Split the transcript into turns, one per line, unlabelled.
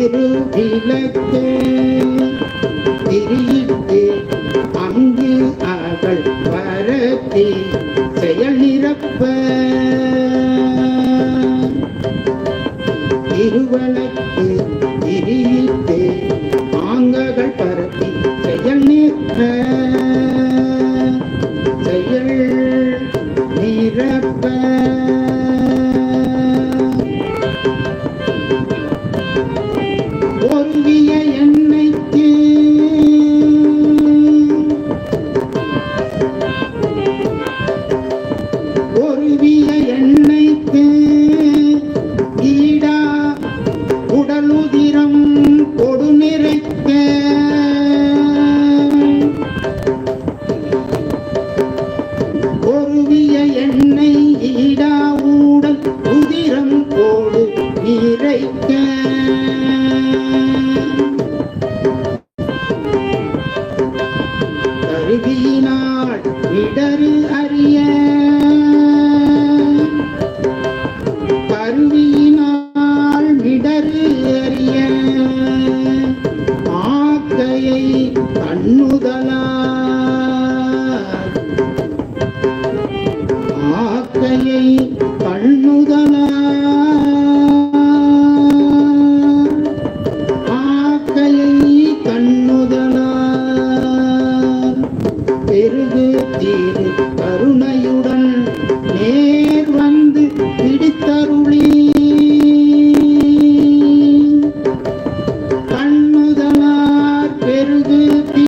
திருவிளக்கே திரியிட்டு அங்கு அவள் பரத்தி செயலிறப்ப. திருவளக்கு திரியிட்டு ஆங்ககள் பரத்தி செயல் நிற்க செயல் நிரப்ப ஒருவிய எண்ணெய்க்கு தரு அறிய. கருவியினால் மிடரு அறிய. ஆக்கையை கண்ணுதலா ஆக்கையை கண்ணுதலா ஆக்கையை கண்ணுதலா பெருகு தீரு கருணையுடன்